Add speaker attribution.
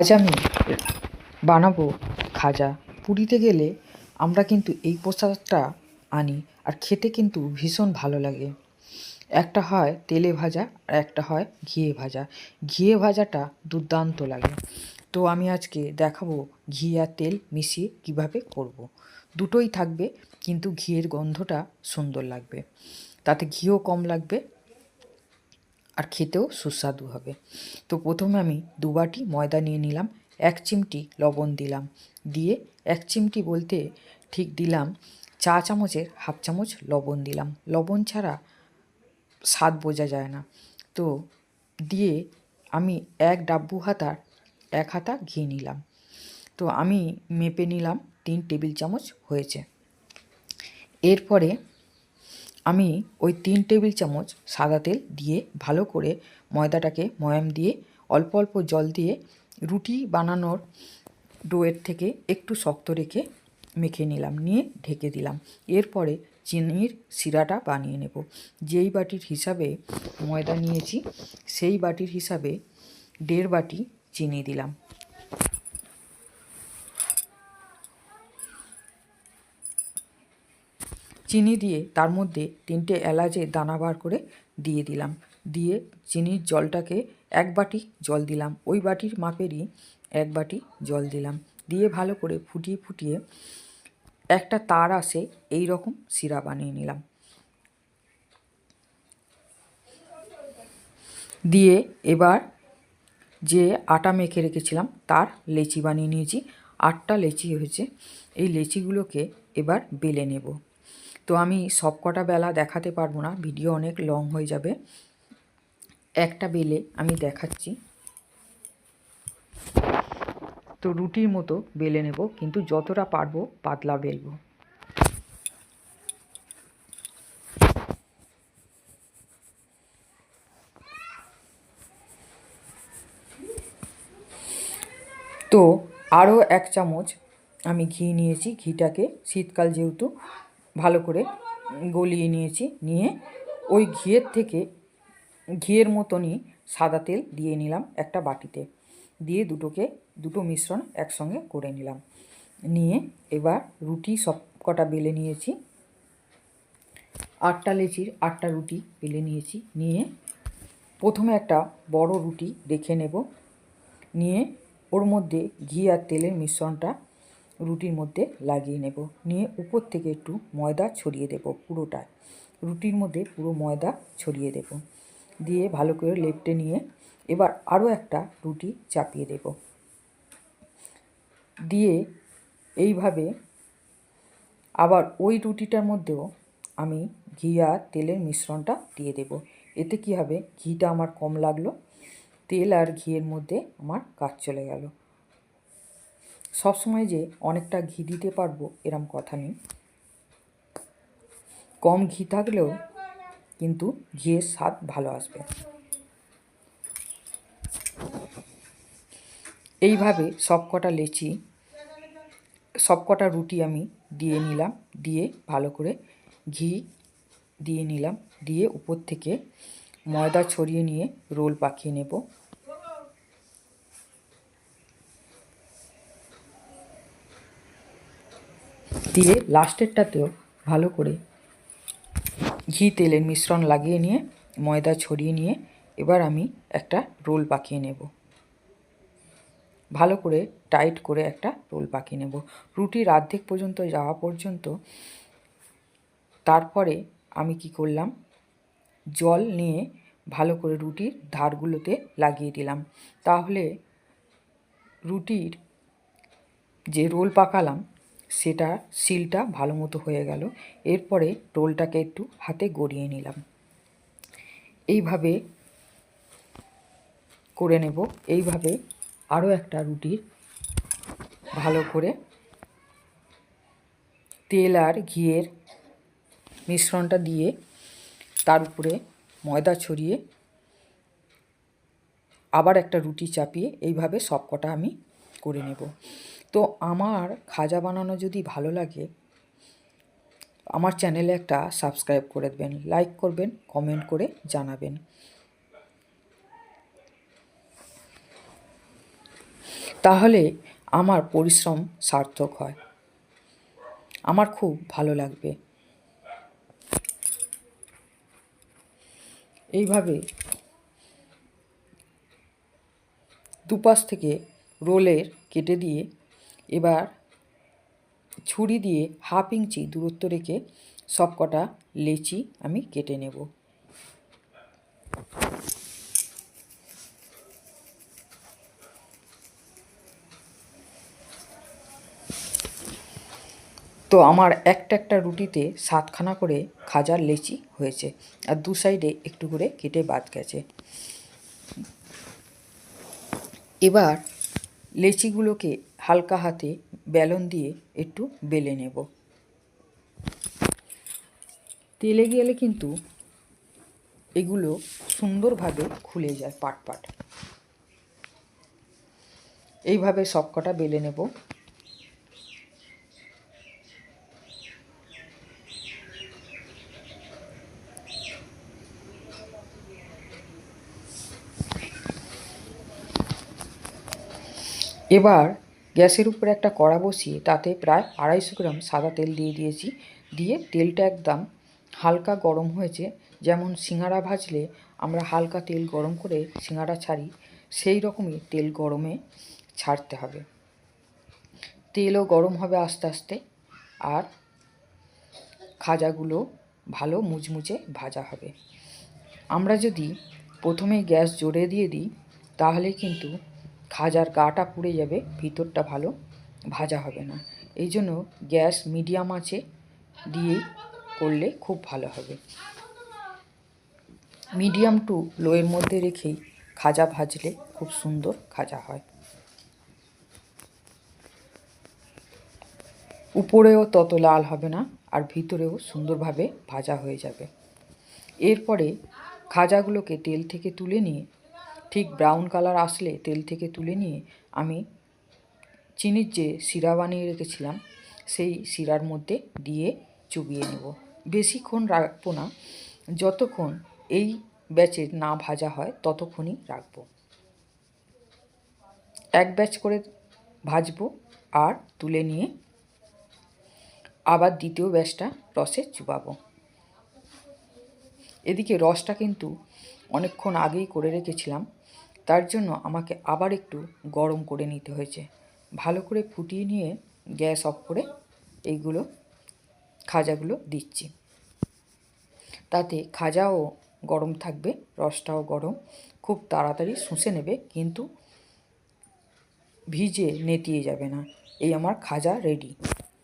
Speaker 1: আজ আমি বানাবো খাজা। পুরীতে গেলে আমরা কিন্তু এই প্রসাদটা আনি আর খেতে কিন্তু ভীষণ ভালো লাগে। একটা হয় তেলে ভাজা আর একটা হয় ঘিয়ে ভাজা। ঘিয়ে ভাজাটা দুর্দান্ত লাগে। তো আমি আজকে দেখাবো ঘি আর তেল মিশিয়ে কীভাবে করব। দুটোই থাকবে, কিন্তু ঘিয়ের গন্ধটা সুন্দর লাগবে। তাতে ঘিও কম লাগবে আর খেতেও সুস্বাদু হবে। তো প্রথমে আমি দু বাটি ময়দা নিয়ে নিলাম, এক চিমটি লবণ দিলাম। দিয়ে এক চিমটি বলতে ঠিক দিলাম চা চামচের হাফ চামচ লবণ দিলাম। লবণ ছাড়া স্বাদ বোঝা যায় না। তো দিয়ে আমি এক ডাব্বু হাতার এক হাতা ঘি নিলাম। তো আমি মেপে নিলাম তিন টেবিল চামচ হয়েছে। এরপরে আমি ওই তিন টেবিল চামচ সাদা তেল দিয়ে ভালো করে ময়দাটাকে ময়াম দিয়ে অল্প অল্প জল দিয়ে রুটি বানানোর ডোয়ের থেকে একটু শক্ত রেখে মেখে নিলাম, নিয়ে ঢেকে দিলাম। এরপরে চিনির শিরাটা বানিয়ে নেব। যেই বাটির হিসাবে ময়দা নিয়েছি, সেই বাটির হিসাবে দেড় বাটি চিনি দিলাম। চিনি দিয়ে তার মধ্যে তিনটে এলাচের দানা বার করে দিয়ে দিলাম। দিয়ে চিনির জলটাকে এক বাটি জল দিলাম। ওই বাটির মাপেরই এক বাটি জল দিলাম। দিয়ে ভালো করে ফুটিয়ে ফুটিয়ে একটা তার আসে এই রকম সিরা বানিয়ে নিলাম। দিয়ে এবার যে আটা মেখে রেখেছিলাম তার লেচি বানিয়ে নিয়েছি। আটটা লেচি হয়েছে। এই লেচিগুলোকে এবার বেলে নেব। তো আমি সব কটা বেলা দেখাতে পারব না, ভিডিও অনেক লং হয়ে যাবে। একটা বেলে আমি দেখাচ্ছি। তো রুটির মতো বেলে নেব, কিন্তু যতটা পারব পাতলা বেলবো। তো আরও এক চামচ আমি ঘি নিয়েছি, ঘিটাকে শীতকাল যেহেতু। ভালো করে গলিয়ে নিয়েছি, নিয়ে ওই ঘিয়ের থেকে ঘিয়ের মতনই সাদা তেল দিয়ে নিলাম একটা বাটিতে। দিয়ে দুটোকে, দুটো মিশ্রণ একসঙ্গে করে নিলাম। নিয়ে এবার রুটি সব কটা বেলে নিয়েছি। আটটা লেচির আটটা রুটি বেলে নিয়েছি। নিয়ে প্রথমে একটা বড় রুটি রেখে নেব। নিয়ে ওর মধ্যে ঘি আর তেলের মিশ্রণটা রুটির মধ্যে লাগিয়ে নেব। নিয়ে উপর থেকে একটু ময়দা ছড়িয়ে দেব পুরোটায়। রুটির মধ্যে পুরো ময়দা ছড়িয়ে দেব। দিয়ে ভালো করে লেপটে নিয়ে এবার আরও একটা রুটি চাপিয়ে দেব। দিয়ে এইভাবে আবার ওই রুটিটার মধ্যেও আমি ঘি আর তেলের মিশ্রণটা দিয়ে দেব। এতে কী হবে? ঘিটা আমার কম লাগল। তেল আর ঘিয়ের মধ্যে আমার কাজ চলে গেল। সবসময় যে অনেকটা ঘি দিতে পারব এরম কথা নেই। কম ঘি থাকলেও কিন্তু ঘিয়ের স্বাদ ভালো আসবে। এইভাবে সব কটা লেচি সব কটা রুটি আমি দিয়ে নিলাম, দিয়ে ভালো করে ঘি দিয়ে নিলাম, দিয়ে উপর থেকে ময়দা ছড়িয়ে নিয়ে রোল পাকিয়ে নেব। দিয়ে লাস্টেরটাতেও ভালো করে ঘি তেলের মিশ্রণ লাগিয়ে নিয়ে, ময়দা ছড়িয়ে নিয়ে এবার আমি একটা রোল পাকিয়ে নেব। ভালো করে টাইট করে একটা রোল পাকিয়ে নেব। রুটির অর্ধেক পর্যন্ত যাওয়া পর্যন্ত তারপরে আমি কি করলাম? জল নিয়ে ভালো করে রুটির ধারগুলোতে লাগিয়ে দিলাম। তাহলে রুটির যে রোল পাকালাম সেটা সিলটা ভালো মতো হয়ে গেল। এরপরে রোলটাকে একটু হাতে গড়িয়ে নিলাম। এইভাবে করে নেব। এইভাবে আরও একটা রুটির ভালো করে। তেল আর ঘিয়ের মিশ্রণটা দিয়ে তার উপরে ময়দা ছড়িয়ে আবার একটা রুটি চাপিয়ে এইভাবে সব কটা আমি করে নেব। তো আমার খাজা বানানো যদি ভালো লাগে, আমার চ্যানেলে একটা সাবস্ক্রাইব করে দেবেন, লাইক করবেন, কমেন্ট করে জানাবেন। তাহলে আমার পরিশ্রম সার্থক হয়। আমার খুব ভালো লাগবে। এইভাবে দুপাশ থেকে রোলের কেটে দিয়ে এবার ছুরি দিয়ে হাফ ইঞ্চি দূরত্ব রেখে সবকটা লেচি আমি কেটে নেব। তো আমার একটা একটা রুটিতে সাতখানা করে খাজার লেচি হয়েছে, আর দু সাইডে একটু করে কেটে বাদ গেছে। এবার লেচিগুলোকে হালকা হাতে বেলন দিয়ে একটু বেলে নেব। তেলে গেলে কিন্তু এগুলো সুন্দরভাবে খুলে যায় পাট পাট এইভাবে সবকটা বেলে নেব। এবার গ্যাসের উপরে একটা কড়া বসিয়ে তাতে প্রায় আড়াইশো গ্রাম সাদা তেল দিয়ে দিয়েছি। দিয়ে তেলটা একদম হালকা গরম হয়েছে। যেমন সিঙ্গারা ভাজলে আমরা হালকা তেল গরম করে সিঙ্গারা ছাড়ি, সেই রকমই তেল গরমে ছাড়তে হবে। তেলও গরম হবে আস্তে আস্তে আর খাজাগুলো ভালো মুচমুচে ভাজা হবে। আমরা যদি প্রথমে গ্যাস জোরে দিয়ে দিই, তাহলে কিন্তু খাজার গাটা পুড়ে যাবে, ভিতরটা ভালো, ভাজা হবে না। এই জন্য গ্যাস মিডিয়াম আছে দিয়েই করলে খুব ভালো হবে। মিডিয়াম টু লোয়ের মধ্যে রেখেই খাজা ভাজলে খুব সুন্দর খাজা হয়। উপরেও তত লাল হবে না, আর ভিতরেও সুন্দরভাবে ভাজা হয়ে যাবে। এরপরে খাজাগুলোকে তেল থেকে তুলে নিয়ে ঠিক ব্রাউন কালার আসলে তেল থেকে তুলে নিয়ে আমি চিনির যে শিরা বানিয়ে রেখেছিলাম, সেই শিরার মধ্যে দিয়ে চুবিয়ে নেব। বেশিক্ষণ রাখব না, যতক্ষণ এই ব্যাচের না ভাজা হয় ততক্ষণই রাখব। এক ব্যাচ করে ভাজবো আর তুলে নিয়ে আবার দ্বিতীয় ব্যাচটা রসে চুবাবো। এদিকে রসটা কিন্তু অনেকক্ষণ আগেই করে রেখেছিলাম তার জন্য আমাকে আবার একটু গরম করে নিতে হয়েছে। ভালো করে ফুটিয়ে নিয়ে গ্যাস অফ করে এইগুলো, খাজাগুলো দিচ্ছি। তাতে খাজাও গরম থাকবে, রসটাও গরম। খুব তাড়াতাড়ি শুষে নেবে, কিন্তু ভিজে নেতিয়ে যাবে না। এই আমার খাজা রেডি।